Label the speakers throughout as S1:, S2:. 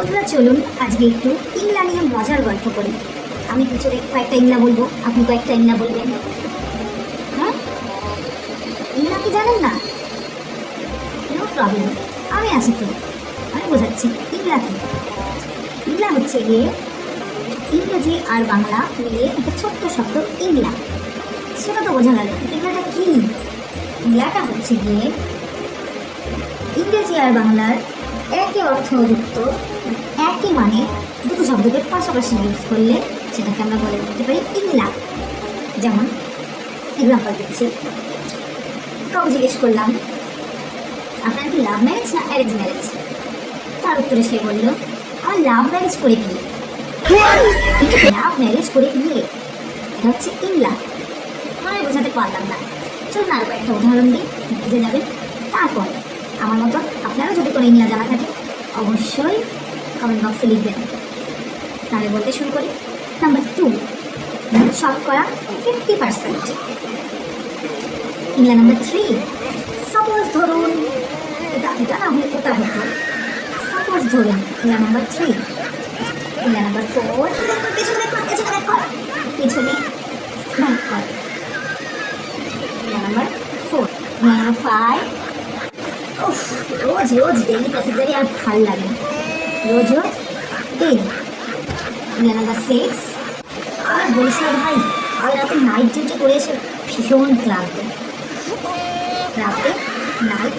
S1: বন্ধুরা, চলুন আজকে একটু ইংলা নিয়ে মজার গল্প করি। আমি পিছনে কয়েকটা ইংলা বলব, আপনি কয়েকটা ইংলা বলবেন। হ্যাঁ? ইংলা কি জানেন না? নো প্রবলেম আমি আছি তো, আমি বোঝাচ্ছি ইংলা কি ইংলা হচ্ছে গিয়ে ইংরেজি আর বাংলা মিলিয়ে একটা ছোট্ট শব্দ ইংলা। সেটা তো বোঝা গেল, ইংলাটা কি? ইংলাটা হচ্ছে গিয়ে ইংরেজি আর বাংলার একই অর্থযুক্ত একই মানে দুটো শব্দকে পাশাপাশি ইউজ করলে সেটাকে আমরা বলে দিতে পারি ইংলা। যেমন এক্সাম্পল দিচ্ছি। কাউকে জিজ্ঞেস করলাম, আপনার কি লাভ ম্যারেজ না অ্যারেঞ্জ ম্যারেজ তার উত্তরে সে বলল, আমার লাভ ম্যারেজ করে বিয়ে। লাভ ম্যারেজ করে বিয়ে, এটা হচ্ছে ইংলা। মানে বোঝাতে পারলাম না। চলুন আরও একটা উদাহরণ দিই বুঝে যাবেন। তারপর, আমার মতো কোনো জানা থাকে, অবশ্যই কমেন্ট বক্সে লিখবেন। তাহলে বলতে শুরু করি। নাম্বার টু শখ করা ফিফটি পার্সেন্ট ইংলা নাম্বার থ্রি সাপোজ ধরুন, এটা এটা না হলে ওটা হতো। সাপোজ ধরুন, ইংলা নাম্বার থ্রি ইংলা নাম্বার ফোর পিছনে পিছনে দেখো পেছনে ব্যাক কর। ইংলা নাম্বার ফোর ইংলা নাম্বার ফাইভ রোজ রোজ ডেলি প্যাসেঞ্জারই আর ভালো লাগে রোজ রোজ ডেলি ইংলা নাম্বার সিক্স আর বলিস না ভাই, কাল রাতে নাইট ডিউটি করে এসে ভীষণ ক্লান্ত। রাতে নাইট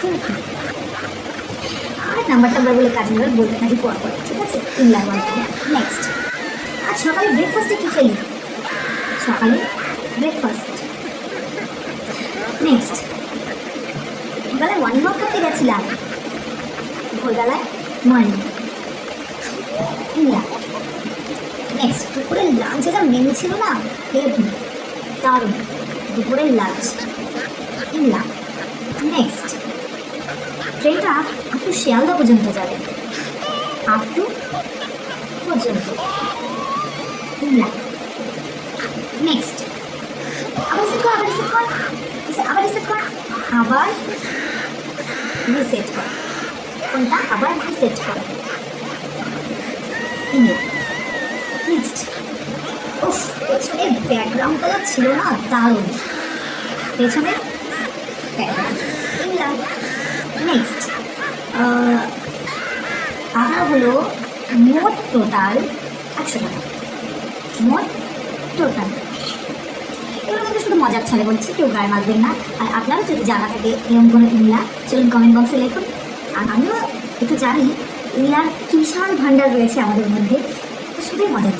S1: ডিউটি আর নাম্বার টাম্বার বলে কাজ নেবার বলতে থাকি পর পর ঠিক আছে? ইংলা গল্প নেক্সট আর সকালে ব্রেকফাস্টে কী খেলি? সকালে ব্রেকফাস্ট নেক্সট ভোরবেলায় মর্নিং ওয়াক করতে গেছিলাম। ভোরবেলায় মর্নিং। নেক্সট দুপুরের লাঞ্চে যা মেনু ছিল না হেভি দারুণ। দুপুরের লাঞ্চ ইংলা নেক্সট ট্রেনটা আপ টু শিয়ালদা পর্যন্ত যাবে। আপ টু পর্যন্ত। ইংলা নেক্সট আবার রিসেট কর, আবার রিসেট কর। আবার রিসেট কর। আবার রিসেট কর। কোনটা আবার রিসেট কর। ইংলা নেক্সট উফ পেছনের ব্যাকগ্রাউন্ডটা ছিল না, দারুণ। পেছনের ব্যাকগ্রাউন্ড নেক্সট আমার হলো মোট টোটাল একশো টাকা। মোট টোটাল এগুলো কিন্তু শুধু মজার ছলে বলছি, কেউ গায়ে মারবেন না। আর আপনারা যদি জানা থাকে এরকম কোনো ইংলা চলুন কমেন্ট বক্সে লেখুন। আর আমিও একটু জানি ইংলার তুষার ভাণ্ডার রয়েছে আমাদের মধ্যে। শুধুই মজার